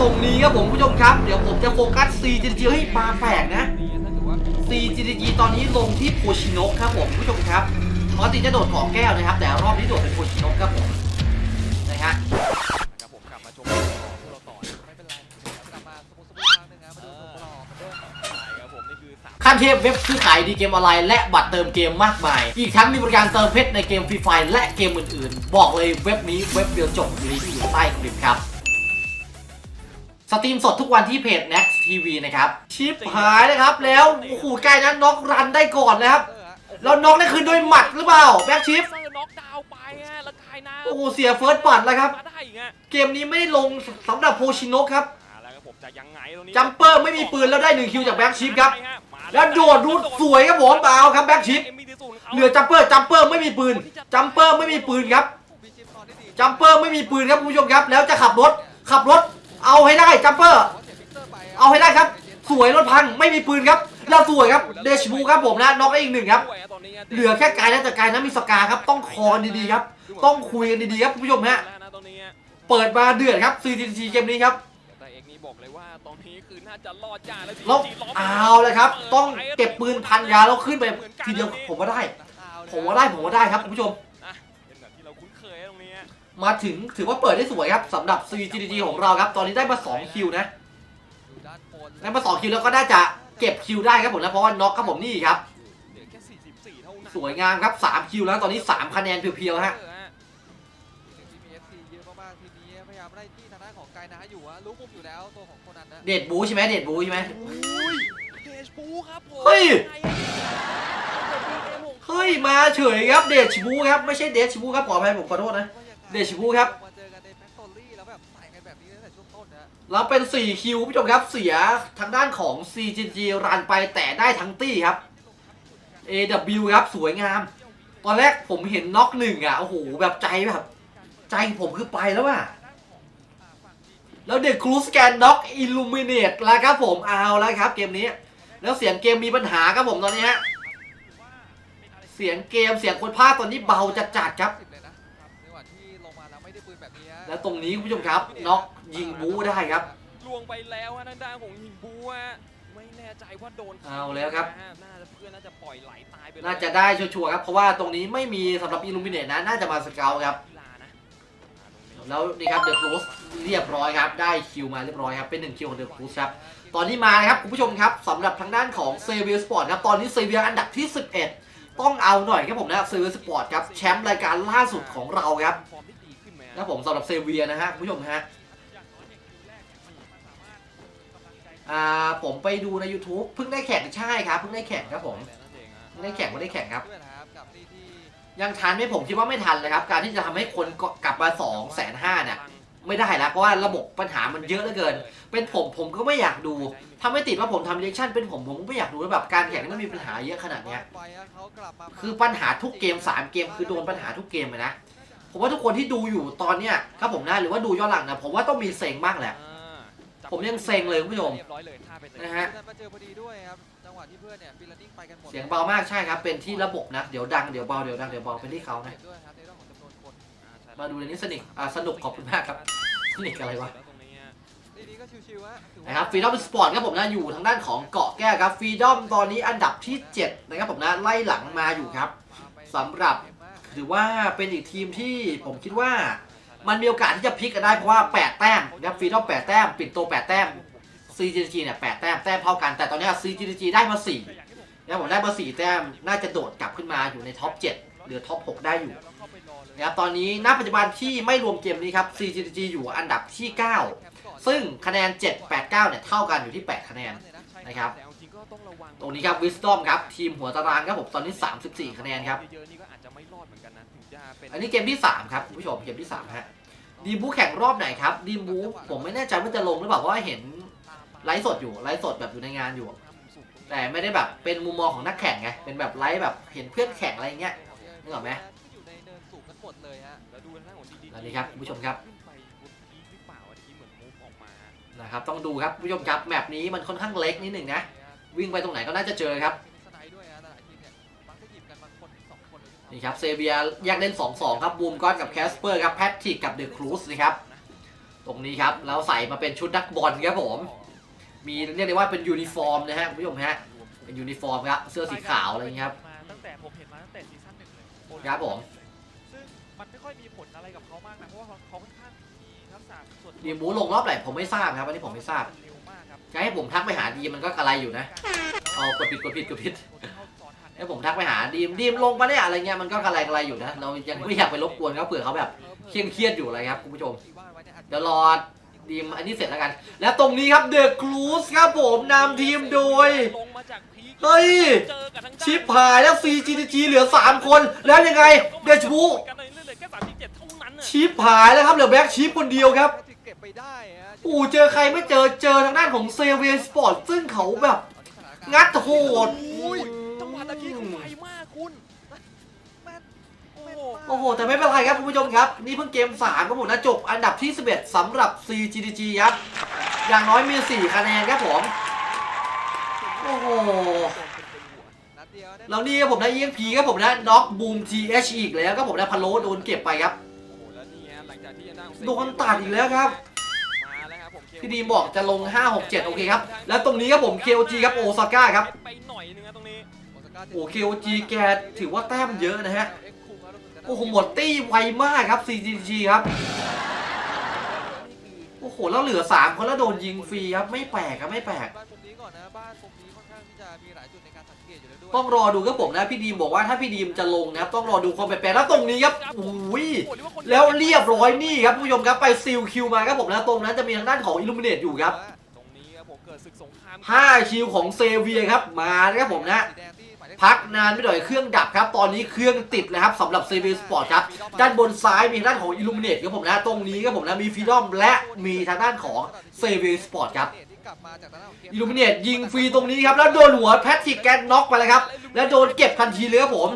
ตรงนี้ครับผมผู้ชมครับ เดี๋ยวผมจะโฟกัส CGG ให้มาแปลกนะ CGG ตอนนี้ลงที่โคชิโนะครับผมผู้ชมครับปกติจะโดดของแก้วนะครับ แต่รอบนี้โดดเป็นโคชิโนะครับผมนะฮะครับผมกลับมาชมต่อที่เราต่อไม่เป็นไรกลับมาสมุสมุครั้งนึงนะมาดูสมุทรอเหมือนเดิมใช่ครับผมนี่คือขั้นเทพเว็บซื้อขายดีเกมออนไลน์และบัตรเติมเกมมากมาย อีกทั้งมีบริการเติมเพชรในเกมฟรีไฟและเกมอื่นๆ บอกเลยเว็บนี้เว็บเดียวจบลิงก์อยู่ใต้คลิปครับ สตรีมสดทุกวันที่เพจ Next TV นะครับ ชิปหายนะครับ แล้ว โอ้โหใกล้นั้นน็อกรันได้ก่อนนะครับเออฮะแล้วน็อกได้คืนด้วยหมัดหรือเปล่า แบ็กชิปเซอร์น็อกดาวน์ไปฮะแล้วกายน้ำโอ้โห เสียเฟิร์สบัตรแล้วครับมาได้อีกฮะเกมนี้ไม่ได้ลงสำหรับโพชิโนะครับมาแล้วครับผมจะยังไงตรงนี้จัมเปอร์ไม่มีปืนแล้วได้หนึ่งคิวจากแบ็กชิปครับใช่ฮะมาแล้วโดดรูดสวยครับผมเอาครับแบ็กชิปเอ็มวีดีศูนย์ขาเหลือจัมเปอร์จัมเปอร์ไม่มีปืนจัมเปอร์ไม่มีปืนครับพี่ชิปตอนที่ดีจัมเปอร์ไม่มีปืนครับคุณผู้ชมครับ แล้วจะขับรถขับรถ เอาให้ได้จัมเปอร์ว่าเสียฟิกเตอร์ไปะเอาให้ได้ครับ สวยรถพังไม่มีปืนครับแล้วสวยครับเดชบูครับผมนะน็อกได้อีกหนึ่งครับด้วยฮะตอนนี้ฮะเหลือแค่กายนะแต่กายนั้นมีสกาครับ ต้องคอกันดีๆครับ ต้องคุยกันดีๆครับคุณผู้ชมฮะแล้วนะตอนนี้ฮะเปิดมาเดือดครับ CTG เกมนี้ครับแต่เอกนี่บอกเลยว่าตอนนี้คือน่าจะรอดจ้าแล้วแล้วจริงๆล้มเอาเลยครับ ต้องเก็บปืนพันยาแล้วขึ้นไปทีเดียวผมว่าได้ ผมว่าได้ผมว่าได้ครับคุณผู้ชม มาถึงถือว่าเปิดได้สวยครับสำหรับ CGG ของเราครับ ตอนนี้ได้มา 2 คิวนะอยู่ด้านบนได้มา 2 คิวแล้วก็น่าจะเก็บคิวได้ครับผมนะเพราะว่าน็อกครับผมนี่ครับเหลือแค่44เท่านั้นสวยงามครับ 3 คิวแล้วตอนนี้ 3 คะแนนเพียวๆฮะเออฮะทีมที่มี FC เยอะมากๆทีนี้พยายามไล่ที่ทางด้านของไกายนะอยู่อะรู้มุมอยู่แล้วตัวของโคนันนะเดดบูใช่ไหมเดดบูใช่ไหมอุ้ยเพจปูครับผมเฮ้ยไงอะเฮ้ยมาเฉยครับเดชบูครับไม่ใช่เดชบูครับขออภัยผมขอโทษนะ เดชบูครับ มาเจอกันในแฟคทอรี่แล้วแบบใส่กันแบบนี้ตั้งแต่ช่วงต้นนะแล้วเป็น 4 คิวคุณผู้ชมครับ เสียทางด้านของ CGG รันไปแต่ได้ทั้งตี้ครับ AW ครับ สวยงาม ตอนแรกผมเห็นน็อกหนึ่งอะ โอ้โห แบบใจแบบ ใจผมคือไปแล้วอะ แล้วเด็กครูสแกนน็อกอิลูมิเนตแล้วครับผมเอาแล้วครับเกมนี้ แล้วเสียงเกมมีปัญหาครับผมตอนนี้ฮะ เสียงเกมเสียงคนพากย์ตอนนี้เบาจัดๆครับ สิบเลยนะ แบบนี้ฮะแล้วตรงนี้คุณผู้ชมครับน็อกยิงบู๊ได้ครับลวงไปแล้วฮะทางด้านของหินบูฮะไม่แน่ใจว่าโดนเอาแล้วครับนะฮะน่าจะเพื่อนน่าจะปล่อยไหลตายไปเลยน่าจะได้ชัวร์ๆครับเพราะว่าตรงนี้ไม่มีสำหรับอิลูมิเนตนะน่าจะมาสเกลครับกีฬานะอ่าตรงนี้แล้วนี่ครับเดอะครูสเรียบร้อยครับ ได้คิวมาเรียบร้อยครับเป็นหนึ่งคิวของเดอะครูสครับตอนนี้มานะครับคุณผู้ชมครับสำหรับทางด้านของเซเวียสปอร์ตครับตอนนี้เซเวียอันดับที่ 11 ต้องเอาหน่อยครับผมนะเซเวียสปอร์ตครับแชมป์รายการล่าสุดของเราครับฟอร์มที่ดีขึ้ นไหมฮะผมสำหรับเซเวียนะฮะผู้ชมฮะอ่าผมไปดูใน YouTube เพิ่งได้แข่งใช่ครับเพิ่งได้แข่งครับผมได้แข่งไม่ได้แข่งครับ ยังทันไหมผมคิดว่าไม่ทันเลยครับ การที่จะทำให้คนกลับมา2องแสนห้าเนี่ยไม่ได้แล้วเพราะว่าระบบปัญหามันเยอะเหลือเกิน เป็นผมผมก็ไม่อยากดูถ้าไม่ติดว่าผมทำเรียกชั่นเป็นผมผมก็ไม่อยากดูแล้วแบบการแข่งนี่มันมีปัญหาเยอะขนาดเนี้ยคือปัญหาทุกเกม 3 เกมคือโดนปัญหาทุกเกมเลยนะ ผมว่าทุกคนที่ดูอยู่ตอนเนี้ยครับผมนะหรือว่าดูย้อนหลังนะผมว่าต้องมีเซ็งบ้างแหละอ่าจับผมยังเซ็งเลยคุณผู้ชมเรียบร้อยเลยท่าไปเลยนะฮะมาเจอพอดีด้วยครับจังหวะที่เพื่อนเนี่ยฟิลนิ่งไปกันหมดเสียงเบามากใช่ครับ เป็นที่ระบบนะ เดี๋ยวดังเดี๋ยวเบาเดี๋ยวดังเดี๋ยวเบาเป็นที่เขานะเห็นด้วยครับในเรื่องของจำนวนคนอ่าใช่มาดูในนี้สนิทอ่าสนุกขอบคุณมากครับสนิทอะไรวะแล้วตรงนี้ฮะทีนี้ก็ชิวๆฮะถือว่านะครับฟรีดอมสปอร์ตครับผมนะอยู่ทางด้านของเกาะแก้วครับฟรีดอมตอนนี้อันดับที่ 7 นะครับผมนะไล่หลังมาอยู่ครับสำหรับ ถือว่าเป็นอีกทีมที่ผมคิดว่า มันมีโอกาสที่จะพลิกกันได้เพราะว่า 8 แต้มนะครับฟรีดอม8แต้ม ปิดโต 8 แต้ม CGG เนี่ย8แต้มแต้มเท่ากันแต่ตอนนี้ CGG ได้มา4นะผมได้มา4แต้มน่าจะโดดกลับขึ้นมาอยู่ในท็อป7หรือท็อป6ได้อยู่นะครับตอนนี้ณปัจจุบันที่ไม่รวมเกมนี้ครับ CGG อยู่อันดับที่ 9 ซึ่งคะแนน 7 8 9เนี่ยเท่ากันอยู่ที่ 8 คะแนนนะครับตรงนี้ครับ Wisdom ครับ ทีมหัวตารางครับผมตอนนี้ 34 คะแนนครับ เยอะๆนี่ก็อาจจะไม่รอดเหมือนกันนะถึงจะเป็นอันนี้เกมที่ 3 ครับคุณผู้ชมเกมที่3ฮะดีมบูแข่งรอบไหนครับดีมบูผมไม่แน่ใจว่าจะลงหรือเปล่าเพราะว่าเห็นไลฟ์สดอยู่ไลฟ์สดแบบอยู่ในงานอยู่ แต่ไม่ได้แบบเป็นมุมมองของนักแข่งไงเป็นแบบไลฟ์แบบเห็นเพื่อนแข่งอะไรเงี้ยนึกออกไหมอยู่ในเนินสูงกันหมดเลยฮะแล้วดูหน้าของดีอันนี้ครับคุณผู้ชมครับขึ้นไปบนพีคหรือเปล่าอันนี้เหมือนมูฟออกมานะครับต้องดูครับคุณผู้ชมครับแมปนี้มันค่อนข้างเล็กนิดหนึ่งนะวิ่งไปตรงไหนก็น่าจะเจอครับ นเลยที่ทำนี่ครับเซเบียแยกเล่น 2-2 ครับบูมก้อนกับแคสเปอร์ครับแพทริกกับเดอะครูสนะครับตรงนี้ครับแล้วใส่มาเป็นชุดนักบอลครับผม มีเรียกได้ว่าเป็นยูนิฟอร์มนะฮะคุณผู้ชมฮะเป็นยูนิฟอร์มครับเสื้อสีขาวอะไรอย่างเงี้ยครับมาตั้งแต่ผมเห็นมาตั้งแต่ซีซั่นหนึ่งเลยโอลิมปิกครับผมซึ่งมันไม่ค่อยมีผลอะไรกับเขามากนะเพราะว่าเขาเขาค่อนข้างมีทักษะส่วนตัวดีมบูลงรอบไหนผมไม่ทราบครับอันนี้ผมไม่ทราบเร็วมากครับจะให้ผมทักไปหาดีมมันก็อะไรอยู่นะเอากดผิดกดผิดกดผิด ให้ผมทักไปหาดีมดีมลงมาเนี่ยอะไรเงี้ยมันก็กระไรกระไรอยู่นะเรายังไม่อยากไปรบกวนเขาเผื่อเขาแบบเครียดเครียดอยู่อะไรครับคุณผู้ชมเดี๋ยวรอดีมอันนี้เสร็จแล้วกัน แล้วตรงนี้ครับเดอะครูสครับผมนำทีมโดยเฮ้ยชิปหายแล้ว CGG เหลือ 3 คนแล้วยังไงเดชบูชิปหายแล้วครับเหลือแบ็คชิปคนเดียวครับเก็บไปได้เจอใครไม่เจอเจอทางด้านของเซเวียสปอร์ตซึ่งเขาแบบ งัดโหดอุ้ย ตะกี้เขาไวมากคุณแม่นโอ้แม่นโหมาก โอ้โห แต่ไม่เป็นไรครับคุณผู้ชมครับ นี่เพิ่งเกม3ครับผมนะจบอันดับที่ 11สำหรับ CGG ครับ อย่างน้อยมี 4 คะแนนครับผม โอ้โหนัดเดียวได้แล้วนี่ครับผมนะ EXP ครับผมนะน็อกบูม TH อีกแล้วครับผมนะพะโล้โดนเก็บไปครับโอ้โหแล้วนี่ฮะหลังจากที่ทางด้านของโดนตัดอีกแล้วครับมาแล้วครับผมพี่ดีมบอกจะลง 5 6 7 โอเคครับ แล้วตรงนี้ครับผม KOG ครับโอซาก้าครับ นี้โอ้ KOG แกถือว่าแต้มเยอะนะฮะเอ็กซ์คุงครับรู้สึกจะน่าโอ้โห หมดตี้ไวมากครับ CGG ครับ โอ้โห แล้วเหลือ3คนแล้วโดนยิงฟรีครับ ไม่แปลกครับ ไม่แปลก บ้านตรงนี้ก่อนนะ บ้านตรงนี้ค่อนข้างที่จะมีหลายจุดในการสังเกตอยู่แล้วด้วยต้องรอดูครับผมนะ พี่ดีมบอกว่าถ้าพี่ดีมจะลงนะครับ ต้องรอดูความเปลี่ยนแปลงแล้วตรงนี้ครับโอ้ย โอ้โหเรียกว่าคนแล้วเรียบร้อยนี่ครับผู้ชมครับไปซิลคิวมาครับผมนะตรงนั้นจะมีทางด้านของอิลูมิเนตอยู่ครับตรงนี้ครับผมเกิดศึกสงคราม5คิวของเซเวียครับมานะครับผมนะ สีแดงที่หมายเลข พักนานไม่หน่อยเครื่องดับครับ ตอนนี้เครื่องติดเลยครับสำหรับเซเวีสปอร์ตครับ ด้านบนซ้ายมีด้านของอิลูมิเนตครับผมนะ ตรงนี้ครับผมนะ มีฟรีดอมและมีทางด้านของเซเวีสปอร์ตครับอิลูมิเนตยิงฟรีตรงนี้ครับ แล้วโดนหัวแพทริกแกนน็อกไปเลยครับ แล้วโดนเก็บทันทีเลยครับผม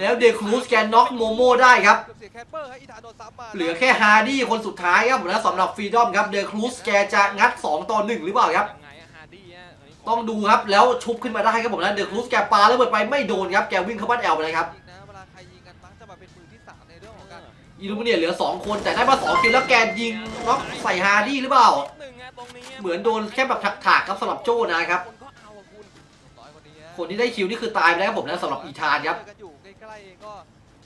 แล้วเดครูสแกนน็อกโมโมได้ครับเกือบเสียแคปเปอร์ให้อีธานโดนซ้ำมาเหลือแค่ฮาร์ดี้คนสุดท้ายครับผมนะสำหรับฟรีดอมครับ เดครูสแกจะงัด 2 ต่อ 1 หรือเปล่าครับ ต้องดูครับแล้วชุบขึ้นมาได้ครับผมนะเดครูสแกปาแล้วเบิดไปไม่โดนครับแกวิ่งเข้าบ้านแอลไปเลยครับจริงนะเวลาใครยิงกันมักจะมาเป็นมือที่สามในเรื่องของการอิลูมิเนตเหลือ 2 คนแต่ได้มา2คิวแล้วแกยิงน็อกใส่ฮาร์ดี้หรือเปล่า หนึ่งอะตรงนี้เหมือนโดนแค่แบบถากๆครับสำหรับโจ้นะครับ คนก็เอาอะคุณน้อยคนนี้ฮะคนที่ได้คิวนี่คือตายไปแล้วครับผมนะสำหรับอีธานครับ เจอกันอยู่ใกล้ๆเองก็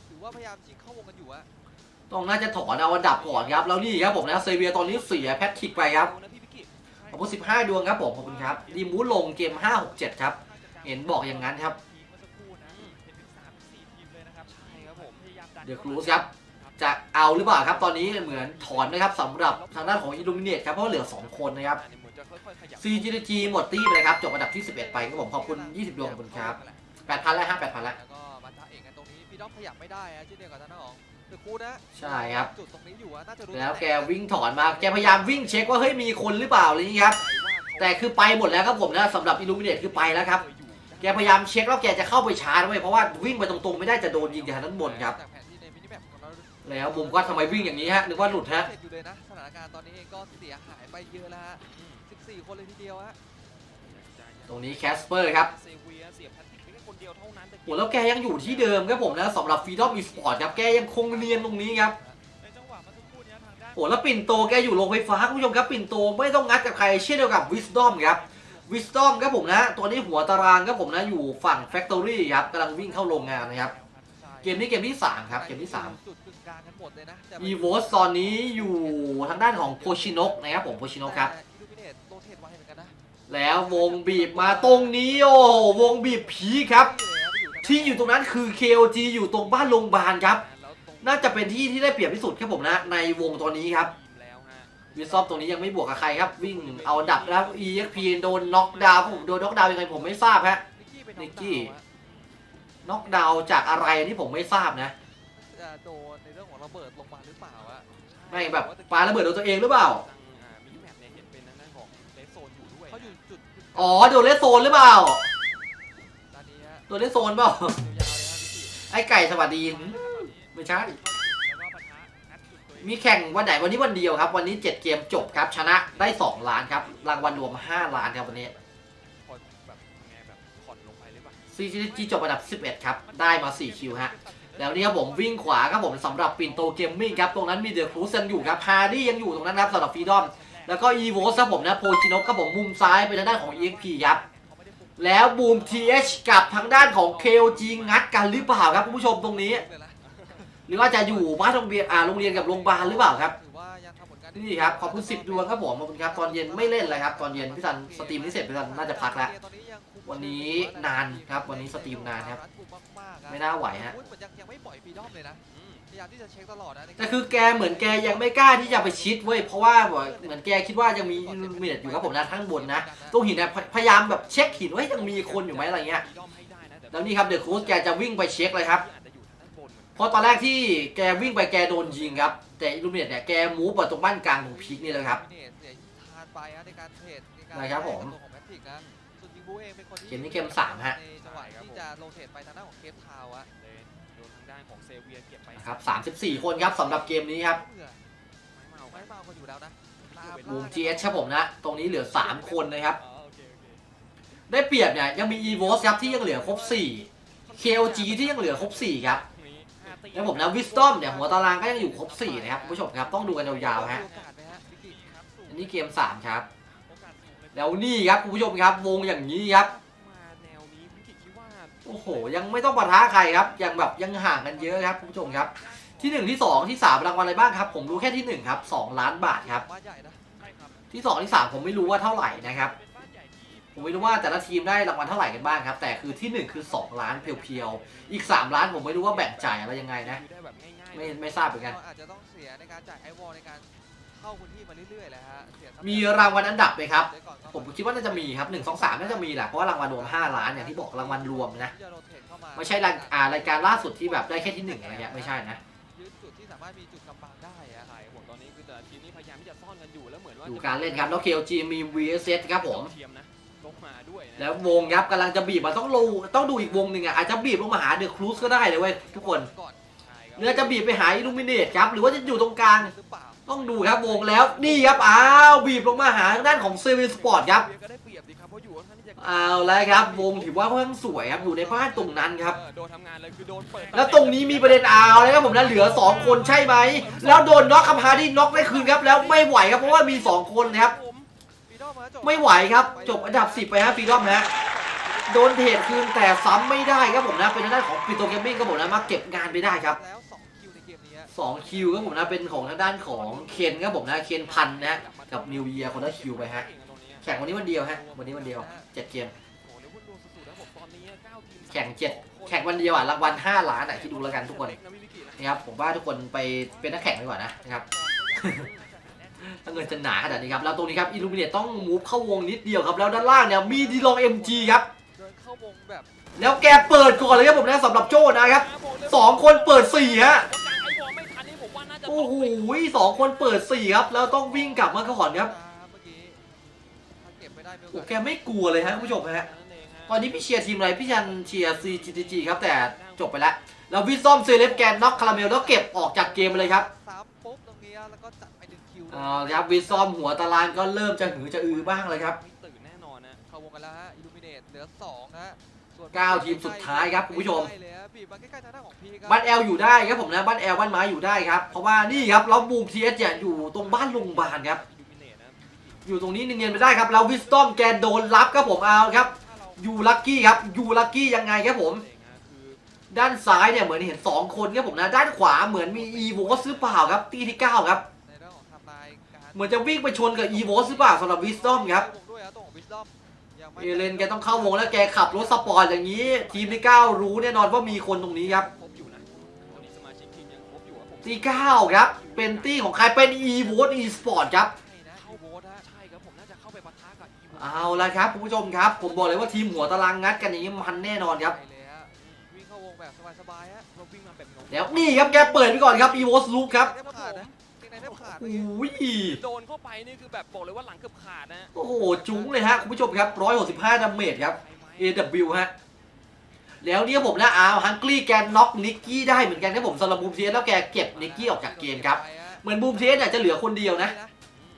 ถือว่าพยายามชิงเข้าวงกันอยู่อะต้องน่าจะถอนเอาอันดับก่อนครับแล้วนี่ครับผมนะเซเวียตอนนี้เสียแพทริกไปครับดูนะพี่พิกิตข อบคุณ15 ดวงครับผมขอบคุณครับดีมูลงเกม 5 6 7 ครับ เห็นบอกอย่างนั้นครับทีมเมื่อสักครู่นะเห็นถึงสามสี่ทีมเลยนะครับใช่ครับผมพยายามดันเดอะครูสครับจะเอาหรือเปล่าครับ ตอนนี้เหมือนถอนนะครับสำหรับทางด้านของอิลูมิเนตครับเพราะว่าเหลือ 2 คนนะครับอันนี้เหมือนจะค่อยๆขยับ CGG หมดตี้ไปเลยครับ จบอันดับที่ 11 ไปครับผมขอบคุณ 20 ดวงขอบคุณครับ 8,000แล้วฮะ8,000แล้วแล้วก็มาจ้าเอกกันตรงนี้พี่ด้อมขยับไม่ได้ฮะเช่นเดียวกับทางด้านของเดอะ คูนะใช่ครับ จุดตรงนี้อยู่อะน่าจะรู้แล้วแกวิ่งถอนมา แกพยายามวิ่งเช็คว่าเฮ้ยมีคนหรือเปล่าอะไรอย่างนี้ครับ แต่คือไปหมดแล้วครับผมนะสำหรับอิลูมิเนตคือไปแล้วครับ แกพยายามเช็คแล้วแกจะเข้าไปชาร์จไว้ยเพราะว่าวิ่งไปตรงๆไม่ได้จะโดนยิงจากทางด้านบนครับจากแผนที่ในมินิแมปของเราแล้วบุมก็ทำไมวิ่งอย่างนี้ฮะนึกว่าหลุดฮะเสร็จอยู่เลยนะสถานการณ์ตอนนี้เองก็เสียหายไปเยอะแล้วฮะ14 คนเลยทีเดียวฮะตรงนี้แคสเปอร์ครับ เซเวียเสียบแพทริกไปแค่คนเดียวเท่านั้นโหแล้วแกยังอยู่ที่เดิมครับผมนะสำหรับฟรีดอมอีสปอร์ตครับแกยังคงเรียนตรงนี้ครับในจังหวะเมื่อสักครู่เนี้ยทางด้านโหแล้วปิ่นโตแกอยู่โรงไฟฟ้าคุณผู้ชมครับปิ่นโตไม่ต้องงัดกับใครเช่นเดียวกับวิสตอมครับวิสตอมครับผมนะตัวนี้หัวตารางครับผมนะอยู่ฝั่งแฟคทอรี่ครับกำลังวิ่งเข้าโรงงานนะครับเกมนี้เกมที่ 3 ครับ เกมที่จุดกึ่งกลางกันหมดเลยนะแต่3 e v o s ตอนนี้อยู่ทางด้านของโพชินกนะครับผมโพชินกครับ อิลูมิเนตโรเทตไวเหมือนกันนะแล้ววงบีบมาตรงนี้โอ้โหวงบีบผีครับ ที่อยู่ตรงนั้นคือ KOG อยู่ตรงบ้านโรงพยาบาลครับแล้วตรงน่าจะเป็นที่ที่ได้เปรียบที่สุดครับผมนะ ในวงตอนนี้ครับแล้วฮะวิซอฟตรงนี้ยังไม่บวกกับใครครับ วิ่งเอาอันดับแล้ว EXP โดนน็อกดาวน์ผมโดนน็อกดาวน์ยังไงผมไม่ทราบฮะนิกกี้ไปนิกกี้น็อกดาวน์จากอะไรอันนี่ผมไม่ทราบนะจะโดนในเรื่องของระเบิดลงมาหรือเปล่าอะไม่แบบปาระเบิดโดนตัวเองหรือเปล่า อ๋อโดนเลสโซนหรือเปล่าด้านนี้ฮะโดนเลสโซนเปล่า ยาวๆเลยฮะนิกกี้ไอ้ไก่สวัสดีหืมไม่ใช่ แล้วก็ปะทะนัดจุดตัวเองมีแข่งวันไหนวันนี้วันเดียวครับ วันนี้ 7 เกมจบครับ ชนะได้ 2 ล้านครับ รางวัลรวม 5 ล้านครับวันนี้พอแบบไงแบบผ่อนลงไปหรือเปล่า CCG จบอันดับ 11 ครับ ได้มา 4 คิวฮะ แล้วนี่ครับผมวิ่งขวาครับผมสำหรับปินโตเกมมิ่งครับ ตรงนั้นมีเดอะครูซยังอยู่ครับฮาร์ดี้ยังอยู่ตรงนั้นนะครับสำหรับฟรีดอม แล้วก็อีโวสครับผมนะโพชินกครับผมมุมซ้ายเป็นทางด้านของ EXP ครับแล้วบูม TH กับทางด้านของ KOG งัดกันหรือเปล่าครับคุณผู้ชมตรงนี้ หรือว่าจะอยู่บ้านโรงเรียนอ่าโรงเรียนกับโรงพยาบาลหรือเปล่าครับนี่ครับขอบคุณสิบดวงครับผมขอบคุณครับตอนเย็นไม่เล่นเลยครับตอนเย็นพี่ซันสตรีมนี่เสร็จพี่ซันน่าจะพักแล้ววันนี้นานครับวันนี้สตรีมนานครับ ไม่น่าไหวฮะ วุฒิเหมือนยังยังไม่ปล่อยฟรีดอมเลยนะพยายามที่จะเช็คตลอดนะในแต่คือแกเหมือนแกยังไม่กล้าที่จะไปชิดเว้ยเพราะว่าเหมือนแกคิดว่ายังมีเมียดอยู่ครับผมนะข้างบนนะตรงหินเนี่ยพยายามแบบเช็คหินว่ายังมีคนอยู่ไหมอะไรเงี้ยแล้วนี่ครับเดอะครูสแกจะวิ่งไปเช็คเลยครับเพราะตอนแรกที่แกวิ่งไปแกโดนยิงครับ แต่อิลูเมียตเนี่ยแกมูฟมาตรงบ้านกลางของพีคนี่เลยครับเสียทานไปฮะในการเทรดในการนะครับผมได้ตัวของแมทริกนะส่วนจิงบูเองเป็นคนที่เกมนี้เกมสามฮะในจังหวะที่จะโรเทตไปทางด้านของเคปทาวน์อะโดนทางด้านของเซเวียเก็บไปนะครับ34 คนครับสำหรับเกมนี้ครับเบื่อไม่เมาไม่เมาคนอยู่แล้วนะตามบูมล่า GS ครับผมนะ ตรงนี้เหลือ 3 คนนะครับอ๋อโอเคโอเคได้เปรียบเนี่ยยังมี EVOS ครับที่ยังเหลือครบ 4 KOG ที่ยังเหลือครบ 4 ครับตรงนี้ห้าตีแล้วผมนะ Wisdom เนี่ยหัวตารางก็ยังอยู่ครบ 4 นะครับคุณผู้ชมครับต้องดูกันยาวๆฮะมีโอกาสไหมฮะวิกฤตครับสูงอันนี้เกม 3 ครับโอกาสสูงเลยแล้วนี่ครับคุณผู้ชมครับวงอย่างนี้ครับ โอ้โห ยังไม่ต้องปะทะใครครับ ยังแบบยังห่างกันเยอะครับคุณผู้ชมครับ ที่1ที่2ที่3รางวัลอะไรบ้างครับ ผมรู้แค่ที่1ครับ2ล้านบาทครับบ้านใหญ่นะใช่ครับที่2ที่3ผมไม่รู้ว่าเท่าไหร่นะครับเป็นบ้านใหญ่ที่ผมไม่รู้ว่าแต่ละทีมได้รางวัลเท่าไหร่กันบ้างครับ แต่คือที่1คือ 2 ล้านเพียวๆ อีก 3 ล้านผมไม่รู้ว่าแบ่งจ่ายอะไรยังไงนะดูได้แบบง่ายๆไม่ไม่ทราบเหมือนกันก็อาจจะต้องเสียในการจ่ายไอวอลในการ เข้าพื้นที่มาเรื่อยๆแหละฮะเสียทรัพยากมีรางวัลอันดับไหมครับเดี๋ยวก่อนครับ ผมคิดว่าน่าจะมีครับ1 2 3น่าจะมีแหละเพราะว่ารางวัลรวม5ล้านอย่างที่บอกรางวัลรวมนะที่จะโรเทตเข้ามาไม่ใช่รายอ่ารายการล่าสุดที่แบบได้แค่ที่1อะไรเงี้ยไม่ใช่นะ ยึดจุดที่สามารถมีจุดกำบังได้อะใช่ผมตอนนี้คือแต่ละทีมนี่พยายามที่จะซ่อนกันอยู่แล้วเหมือนว่าดูการเล่นครับแล้ว KLG มี VSS ครับผม เทียมนะลงมาด้วยนะแล้ววงครับกำลังจะบีบมาต้องรูต้องดูอีกวงหนึ่งอะอาจจะบีบลงมาหาเดอะครูซก็ได้เลยเว้ยทุกคน ก่อนใช่ครัเรือจะบีบไปหาอิลูมิเนตครับหรือว่าจะอยู่ตรงกลาง หรือเปล่า ต้องดูครับวงแล้วนี่ครับอ้าวบีบลงมาหาทางด้านของเซเว่นสปอร์ตครับเวียก็ได้เปรียบดีครับเพราะอยู่ค่อนข้างที่จะเอาแล้วครับ วงถือว่าค่อนข้างสวยครับอยู่ในบ้านตรงนั้นครับเออโดนทำงานเลยคือโดนเปิดแล้วตรงนี้มีประเด็นเอาเลยครับผมนะเหลือ 2 คนใช่ไหมแล้วโดนน็อกคำฮาร์ดี้น็อกได้คืนครับแล้วไม่ไหวครับเพราะว่ามี 2 คนนะครับผมฟีดอมมาจบไม่ไหวครับจบอันดับ 10 ไปฮะฟรีดอมนะโดนเทรดคืนแต่ซ้ำไม่ได้ครับผมนะเป็นทางด้านของปิโตเกมมิ่งครับผมนะมาเก็บงานไปได้ครับแล้ว2คิวใน เกมนี้ฮะ2คิวครับผมนะเป็นของทางด้านของเคนครับผมนะเคนพันนะกับนิวเยียคนละคิวไปฮะแข่งวันนี้วันเดียวฮะวันนี้วันเดียว7เกมโอ้โหเดี๋ยวคุณดูสุดๆนะผมตอนนี้เกมแข่งเจ็ดแข่งวันเดียวอะรางวัล5ล้านอะที่ดูแล้วกันทุกคนนะครับผมว่าทุกคนไปเป็นนักแข่งดีกว่านะนะครับถ้าเงินจะหนาขนาดนี้ครับแล้วตรงนี้ครับอิลูมิเนตต้องมูฟเข้าวงนิดเดียวครับแล้วด้านล่างเนี่ยมีดีลองเดินเข้าวงแบบแล้วแกเปิดก่อนเลยครับผมนะสำหรับโจ้นะครับสองคนเปิดสี่ฮะ โอ้โหสองคนเปิดสี่ครับ แล้วต้องวิ่งกลับมาก่อนครับโอ้แกไม่กลัวเลยฮะผู้ชมฮะตอนนี้พี่เชียร์ทีมอะไรพี่ชันเชียร์ CGG ครับแต่จบไปแล้วแล้ววิซอมเซเลบแกนน็อกคาราเมลแล้วเก็บออกจากเกมไปเลยครับสามปุ๊บตรงนี้แล้วก็จัดไปหนึ่งคิวเอาครับวิซอมหัวตารางก็เริ่มจะหือจะอือบ้างเลยครับตื่นแน่นอนนะเข้าวงกันแล้วฮะอิลูมิเนตเหลือสองฮะ เก้าทีมสุดท้ายครับคุณผู้ชมใกล้เลยฮะบีบมาใกล้ๆทางด้านของพีครับ้านแอลอยู่ได้ครับผมนะบ้านแอลบ้านไม้อยู่ได้ครับ เพราะว่านี่ครับแล้วบูมทีเอสเนี่ยอยู่ตรงบ้านโรงพยาบาลครับอิลูมิเนตนะอยู่ตรงนี้เนียนๆไปได้ครับแล้ววิสตอมแกโดนรับครับผมเอาครับถ้าเรายูลักกี้ครับยูลักกี้ยังไงครับผมเองนะคือด้านซ้ายเนี่ยเหมือนเห็น 2 คนครับผมนะ ด้านขวาเหมือนมีอีโวสหรือเปล่าครับ ตีที่ 9 ครับในเรื่องของทำลายการเหมือนจะวิ่งไปชนกับอีโวสหรือเปล่าสำหรับวิสตอมครับ เอเลนแกต้องเข้าวงแล้วแกขับรถสปอร์ตอย่างนี้ ทีมที่9รู้แน่นอนว่ามีคนตรงนี้ครับครบอยู่นะตอนนี้สมาชิกทีมยังครบอยู่อะผมตี9ครับ เป็นตี้ของใครเป็นอีโวสอีสปอร์ตครับเอาละครับคุณผู้ชมครับ ผมบอกเลยว่าทีมหัวตารางงัดกันอย่างนี้มันแน่นอนครับแล้วนี่ครับแกเปิดไปก่อนครับอีโวสลูกครับ แทบขาดนะเกงในแทบขาดโอเมื่อกี้้ยโดนเข้าไปนี่คือแบบบอกเลยว่าหลังเกือบขาดนะโอ้โหจุ้งเลยฮะคุณผู้ชมครับ 165ดาเมจครับ AW ฮะแล้วเนี่ยผมนะอาฮังกี้แกน็อกนิกกี้ได้เหมือนกันครับผมสำหรับบูมเทียสแล้วแกเก็บนิกกี้ออกจากเกมครับเหมือนบูมเทียสเนี่ยจะเหลือคนเดียวนะ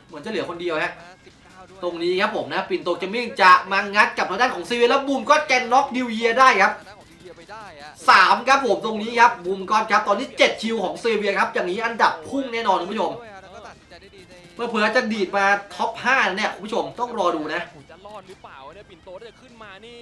เหมือนจะเหลือคนเดียวฮะ19ด้วยตรงนี้ครับผมนะปินโตเกมมิ่งจะมางัดกับทางด้านของซีเวแล้วบูมก็แกนน็อกนิวเยียได้ครับ สามครับผมตรงนี้ครับบูมก้อนครับตอนนี้7คิวของเซเวียครับอย่างนี้อันดับพุ่งแน่นอนคุณผู้ชมด้วยครับแล้วก็ตัดสินใจได้ดีในเพื่อๆจะดีดมาท็อป5นะเนี่ยคุณผู้ชมต้องรอดูนะผมจะรอดหรือเปล่าเนี่ยปิ่นโตถ้าจะขึ้นมานี่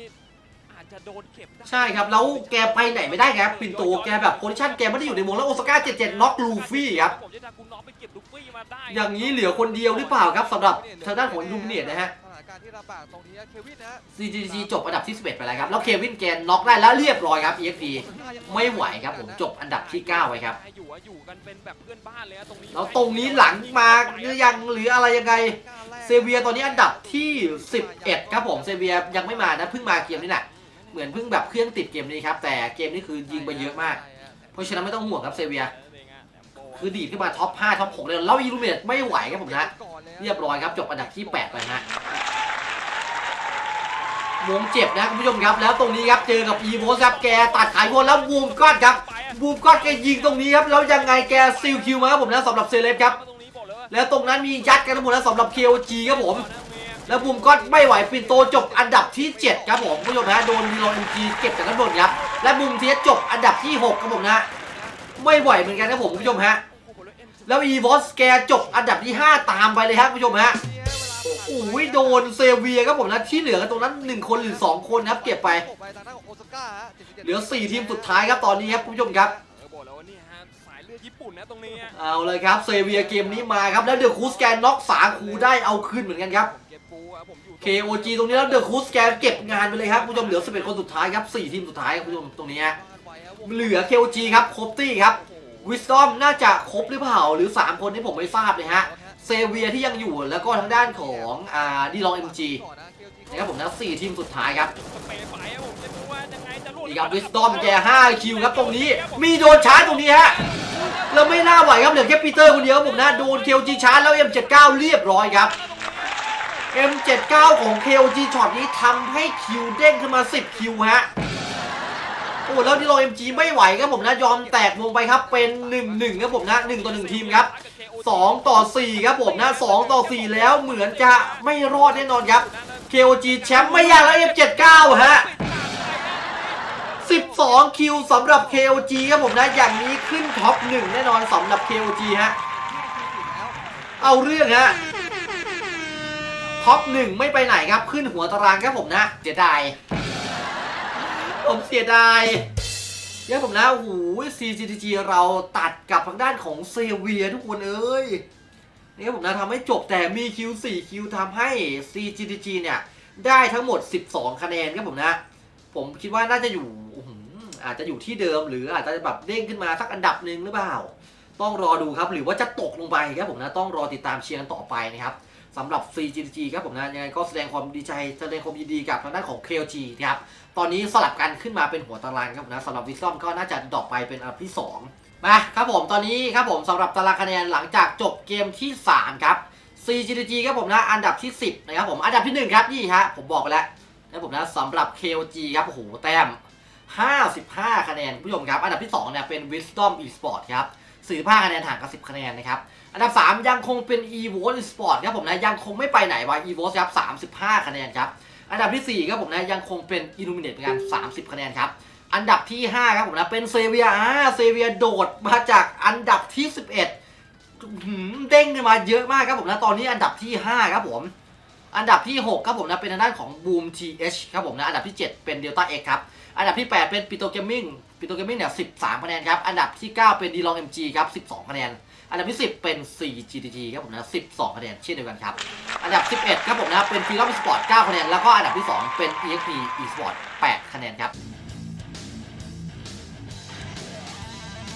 อาจจะโดนเก็บได้ใช่ครับแล้วแกไปไหนไม่ได้ครับปินโตแกแบบโพซิชั่นแกไม่ได้อยู่ในวงแล้วโอซาก้า77น็อกลูฟี่ครับผมจะทำคุณน้องไปเก็บลูฟี่มาได้อย่างนี้เหลือคนเดียวหรือเปล่าครับสำหรับทางด้านของลูมิเนียนะฮะสถาน การณ์ที่ลำบากตรงนี้เควินนะ CGG จบอันดับที่11ไปแล้วครับ แล้วเควินแกนน็อกได้แล้วเรียบร้อยครับ EXP ไม่ไหวครับผมจบอันดับที่ 9 ไว้ครับ อยู่อะอยู่กันเป็นแบบเพื่อนบ้านเลยอะตรงนี้แล้วตรงนี้หลังมาหรือยังหรืออะไรยังไง เซเวียตอนนี้อันดับที่ 11 ครับผมเซเวียยังไม่มานะเพิ่งมาเกมนี้แหละเหมือนเพิ่งแบบเครื่องติดเกมนี้ครับ แต่เกมนี้คือยิงไปเยอะมาก เพราะฉะนั้นไม่ต้องห่วงครับเซเวีย คือดีดขึ้นมาท็อป5ท็อป6เลยแล้วอีลูเมตไม่ไหวครับผมนะ เรียบร้อยครับจบอันดับที่ 8 ไปฮะ วงเจ็บนะคุณผู้ชมครับ แล้วตรงนี้ครับเจอกับอีโวครับแกตัดขายวนแล้วบูมก้อนครับบูมก้อนแกยิงตรงนี้ครับแล้วยังไงแกซิลคิวมาครับผมนะสำหรับเซเลบครับแล้วตรงนั้นมียัดกันทั้งหมดนะสำหรับ KOG ครับผมแล้วบูมก้อนไม่ไหวปินโตจบอันดับที่ 7 ครับผมคุณผู้ชมนะโดนดีลอนเอ็มจีเก็บจากด้านบนครับและบูมเทียจบอันดับที่ 6 ครับผมนะ ไม่ไหวเหมือนกันครับผมคุณผู้ชมฮะแล้วอีวอสแกจบอันดับที่ 5 ตามไปเลยครับคุณผู้ชมฮะ อ้ยโดนเซเวียครับผมนะที่เหลือกันตรงนั้น 1 คนหรือ 2 คนครับเก็บไป เหลือ 4 ทีมสุดท้ายครับตอนนี้ครับคุณผู้ชมครับเออบอกแล้วว่านี่ฮะสายเลือดญี่ปุ่นนะตรงนี้อะเอาเลยครับเซเวียเกมนี้มาครับแล้วเดอะคูสแกนน็อกสาคูได้เอาคืนเหมือนกันครับผมเก็บปูอะผมอยู่ KOG ตรงนี้แล้วเดอะคูสแกนเก็บงานไปเลยครับคุณผู้ชมเหลือ11คนสุดท้ายครับ4ทีมสุดท้ายครับคุณผู้ชมตรงนี้ฮะเหลือ KOG ครับครบตี้ครับวิสตอมน่าจะครบหรือเปล่าหรือ 3 คนที่ผมไม่ทราบเลยฮะ เซเวียที่ยังอยู่แล้วก็ทางด้านของอ่าดีลองเอ็มจีนะครับผมนะ4ทีมสุดท้ายครับสเปรย์ไปอะผมจะดูว่ายังไงจะรอดนี่ครับวิสตอมแก5คิวครับตรงนี้ มีโดนชาร์จตรงนี้ฮะแล้วไม่น่าไหวครับเหลือแค่ปีเตอร์คนเดียวครับผมนะโดน KOG ชาร์จแล้ว M79 เรียบร้อยครับ M79 ของ KOG ช็อตนี้ทำให้คิวเด้งขึ้นมา 10 คิวฮะ โอ้แล้วดีโล MG ไม่ไหวครับผมนะยอมแตกวงไปครับเป็น 1-1ครับผมนะ1ต่อ1ทีมครับ2ต่อ4ครับผมนะ2ต่อ4แล้วเหมือนจะไม่รอดแน่นอนครับ KOG แชมป์ไม่ยากแล้ว M79 ฮะ12 คิวสำหรับ KOG ครับผมนะอย่างนี้ขึ้นท็อป1แน่นอนสำหรับ KOG ฮะเอาเรื่องฮะท็อปหนึ่งไม่ไปไหนครับขึ้นหัวตารางครับผมนะเสียดาย ผมเสียดายเนี่ยผมนะโอ้โห C G T G เราตัดกับทางด้านของเซเวียทุกคนเอ้ยนี่ผมนะทำให้จบแต่มีคิว4คิวทำให้ C G T G เนี่ย ได้ทั้งหมด 12 คะแนนครับผมนะ ผมคิดว่าน่าจะอยู่อื้อหืออาจจะอยู่ที่เดิมหรืออาจจะแบบเด้งขึ้นมาสักอันดับหนึ่งหรือเปล่า ต้องรอดูครับหรือว่าจะตกลงไปครับผมนะต้องรอติดตามเชียร์กันต่อไปนะครับ สำหรับ CGG ครับผมนะยังไงก็แสดงความดีใจแสดงความยินดีกับทางด้านของ KLG นะครับตอนนี้สลับกันขึ้นมาเป็นหัวตารางครับผมนะสำหรับวิซอมก็น่าจะดรอปไปเป็นอันดับที่ 2 มาครับผมตอนนี้ครับผมสำหรับตารางคะแนนหลังจากจบเกมที่ 3 ครับ CGG ครับผมนะอันดับที่ 10 นะครับผมอันดับที่ 1 ครับนี่ฮะผมบอกไปแล้วนะผมนะสำหรับ KLG ครับโอ้โหแต้ม55 คะแนนผู้ชมครับ อันดับที่ 2เนี่ยเป็น Wisdom Esport ครับ45คะแนนห่างกับ 10 คะแนนนะครับ อันดับ 3 ยังคงเป็น Evo Esport ครับผมนะยังคงไม่ไปไหนวะ Evo ครับ35 คะแนนครับอันดับทีสี่ 4 ครับผมนะยังคงเป็น Illuminate เหมือนกัน 30 คะแนนครับอันดับที่ 5 ครับผมนะเป็นเซเวียอ่าเซเวียโดดมาจากอันดับที่ 11เด้งขึ้นมาเยอะมากครับผมนะตอนนี้อันดับที่ 5 ครับผม อันดับที่ 6 ครับผมนะเป็นทางด้านของ Boom TH ครับผมนะอันดับที่ 7 เป็น Delta X ครับอันดับที่ 8 เป็น p i t o Gaming p i t o Gaming เนี่ย13 คะแนนครับอันดับที่ 9 เป็น d l o n g MG ครับ12 คะแนน อันดับที่ 10 เป็น 4GTT ครับผมนะ12คะแนนเช่นเดียวกันครับ อันดับ 11ครับผมนะเป็น f r e e d o m Sport 9คะแนน แล้วก็อันดับที่ 2 เป็น EXP Esport 8คะแนนครับ